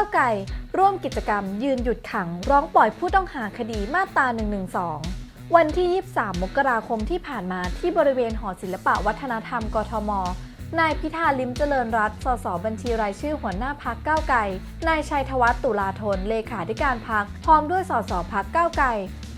าวไก่ร่วมกิจกรรม ยืนหยุดขังร้องปล่อยผู้ต้องหาคดีมาตรา 112 วันที่ 23 มกราคมที่ผ่านมาที่บริเวณหอศิลปะวัฒนธรรมกทม นายพิธาลิมเจริญรัตสสบัญชีรายชื่อหัวหน้าพักก้าวไก่นายชัยธวัฒน์ตุลาธนเลขาธิการพักพร้อมด้วยสสพักก้าวไก่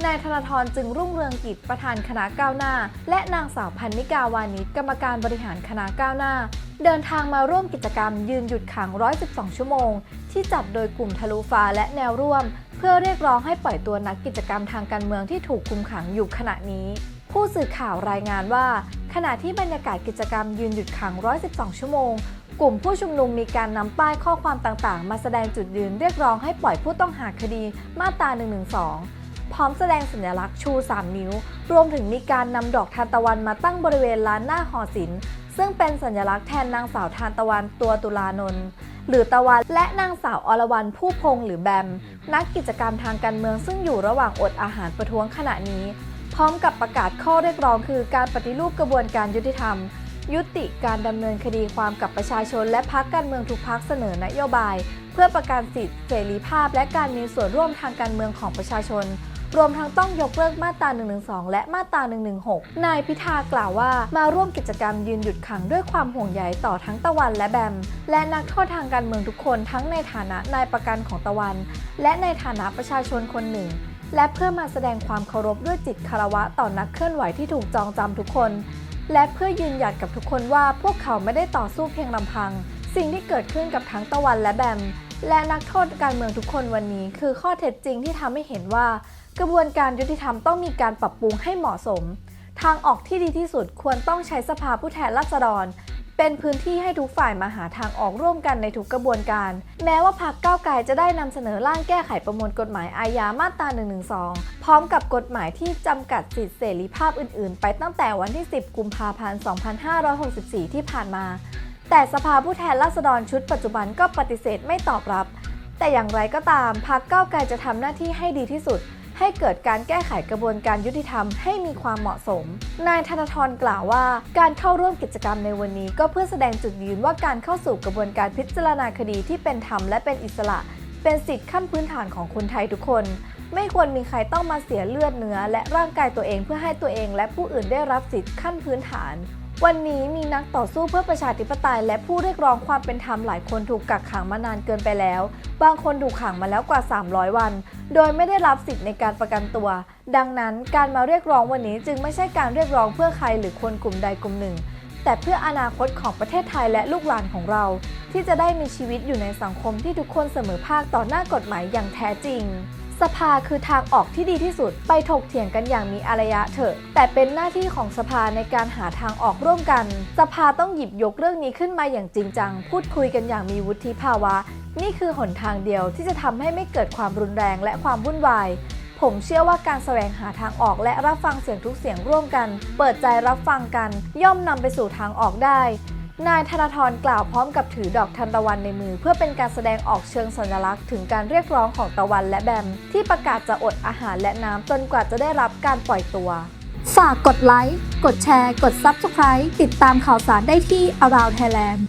นายธนาธรจึงรุ่งเรืองกิจประธานคณะก้าวหน้า และนางสาวพันนิกาวานิชกรรมการบริหารคณะก้าวหน้า เดินทางมาร่วมกิจกรรมยืนหยุดขัง 112 ชั่วโมง ที่จัดโดยกลุ่มทะลุฟ้าและแนวร่วม เพื่อเรียกร้องให้ปล่อยตัวนักกิจกรรมทางการเมืองที่ถูกคุมขังอยู่ขณะนี้ ผู้สื่อข่าวรายงานว่า ขณะที่บรรยากาศกิจกรรมยืนหยุดขัง 112 ชั่วโมงกลุ่มผู้ชุมนุมมีการนำป้ายข้อความต่างๆ มาแสดงจุดยืนเรียกร้องให้ปล่อยผู้ต้องหาคดีมาตรา 112 พร้อมแสดงสัญลักษณ์ชู 3 นิ้ว รวมถึงมีการนำดอกทานตะวันมาตั้งบริเวณลานหน้าหอศิลป์ซึ่งเป็นสัญลักษณ์แทนนางสาวทานตะวันตัวตุลานนท์หรือตะวันและนางสาวอรวรรณผู้พงหรือแบม นักกิจกรรมทางการเมืองซึ่งอยู่ระหว่างอดอาหารประท้วงขณะนี้ พร้อมกับประกาศข้อเรียกร้องคือการปฏิรูปกระบวนการยุติธรรม ยุติการดำเนินคดีความกับประชาชน และพักการเมืองทุกพักเสนอนโยบาย เพื่อประกันสิทธิเสรีภาพ และการมีส่วนร่วมทางการเมืองของประชาชน รวมทั้งต้องยกเลิกมาตรา 112 และมาตรา 116 นายพิธากล่าวว่ามาร่วมกิจกรรมยืนหยุดขังด้วยความห่วงใยต่อทั้งตะวันและแบม และนักโทษทางการเมืองทุกคนทั้งในฐานะนายประกันของตะวัน และในฐานะประชาชนคนหนึ่ง และเพื่อมาแสดงความเคารพด้วยจิตคารวะต่อนักเคลื่อนไหวที่ถูกจองจำทุกคน และเพื่อยืนหยัดกับทุกคนว่าพวกเขาไม่ได้ต่อสู้เพียงลำพัง สิ่งที่เกิดขึ้นกับทั้งตะวันและแบมและนักโทษการเมืองทุกคนวันนี้ คือข้อเท็จจริงที่ทำให้เห็นว่า กระบวนการยุติธรรมต้องมีการปรับปรุงให้เหมาะสม ทางออกที่ดีที่สุดควรต้องใช้สภาผู้แทนราษฎร เป็นพื้นที่ให้ทุกฝ่ายมาหาทางออกร่วมกันในทุกกระบวนการ แม้ว่าพรรคก้าวไกลจะได้นำเสนอร่างแก้ไขประมวลกฎหมายอาญามาตรา 112 พร้อมกับกฎหมายที่จำกัดสิทธิเสรีภาพอื่น ๆ ไปตั้งแต่วันที่ 10 กุมภาพันธ์ 2564 ที่ผ่านมา แต่สภาผู้แทนราษฎรชุดปัจจุบันก็ปฏิเสธไม่ตอบรับ แต่อย่างไรก็ตามพรรคก้าวไกลจะทำหน้าที่ให้ดีที่สุด ให้เกิดการแก้ไขกระบวนการยุติธรรมให้มีความเหมาะสม นายธนาธรกล่าวว่า การเข้าร่วมกิจกรรมในวันนี้ ก็เพื่อแสดงจุดยืนว่าการเข้าสู่กระบวนการพิจารณาคดีที่เป็นธรรมและเป็นอิสระ เป็นสิทธิขั้นพื้นฐานของคนไทยทุกคน ไม่ควรมีใครต้องมาเสียเลือดเนื้อ และร่างกายตัวเองเพื่อให้ตัวเอง และผู้อื่นได้รับสิทธิขั้นพื้นฐาน วันนี้มีนักต่อสู้เพื่อประชาธิปไตย และผู้เรียกร้องความเป็นธรรมหลายคนถูกกักขังมานานเกินไปแล้ว บางคนถูกขังมาแล้วกว่า 300 วัน โดยไม่ได้รับสิทธิ์ในการประกันตัว ดังนั้นการมาเรียกร้องวันนี้จึงไม่ใช่การเรียกร้องเพื่อใครหรือคนกลุ่มใดกลุ่มหนึ่ง แต่เพื่ออนาคตของประเทศไทยและลูกหลานของเรา ที่จะได้มีชีวิตอยู่ในสังคมที่ทุกคนเสมอภาคต่อหน้ากฎหมายอย่างแท้จริง สภาคือทางออกที่ดีที่สุด ไปถกเถียงกันอย่างมีอารยะเถอะ แต่เป็นหน้าที่ของสภาในการหาทางออกร่วมกัน สภาต้องหยิบยกเรื่องนี้ขึ้นมาอย่างจริงจัง พูดคุยกันอย่างมีวุฒิภาวะ นี่คือหนทางเดียวที่จะทำให้ไม่เกิดความรุนแรงและความวุ่นวายผมเชื่อว่าการแสวงหาทางออกและรับฟังเสียงทุกเสียงร่วมกัน เปิดใจรับฟังกัน ย่อมนำไปสู่ทางออกได้ นายธนาธรกล่าวพร้อมกับถือดอกทันตะวันในมือ เพื่อเป็นการแสดงออกเชิงสัญลักษณ์ถึงการเรียกร้องของตะวันและแบม ที่ประกาศจะอดอาหารและน้ำจนกว่าจะได้รับการปล่อยตัว ฝากกดไลค์ กดแชร์ กด Subscribe ติดตามข่าวสารได้ที่ Around Thailand